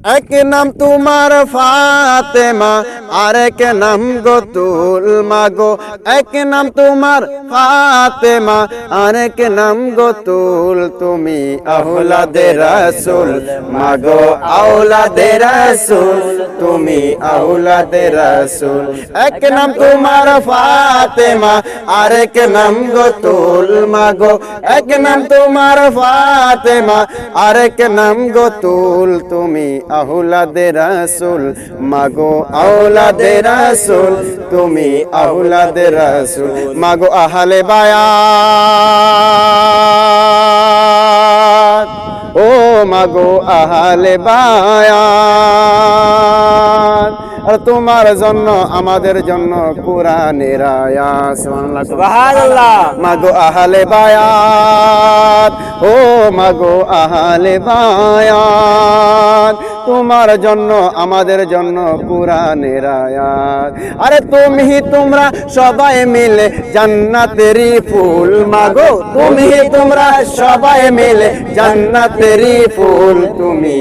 এক নাম তোমার ফাতেমা, আর এক নাম গতুল মাগো এক নাম তোমার ফাতেমা, আর এক নাম গতুল তুমি আহলাদে রাসূল মাগো আওলাদে রাসূল। তুমি আওলাদে রাসূল। এক নাম তোমার ফাতেমা, আর এক নাম গতুল মাগো এক নাম তোমার ফাতেমা, আর এক নাম গতুল তুমি আহুলাদে রাসুল মাগো আউলাদে রাসুল তুমি আহুলাদে রাসুল মাগো আহালে বায়াত ও মাগো আহালে বায়াত। আর তোমার জন্য আমাদের জন্য কোরআনের সুবহানাল্লাহ। সুবহানাল্লাহ। মাগো আহালে বায়াত ও মাগো আহালে বায়াত। তোমার জন্য, আমাদের জন্য কোরআনের আয়াত। আরে তুমি তোমরা সবাই মিলে জান্নাতেরই ফুল, মাগো। তুমি তোমরা সবাই মিলে জান্নাতেরই ফুল, তুমি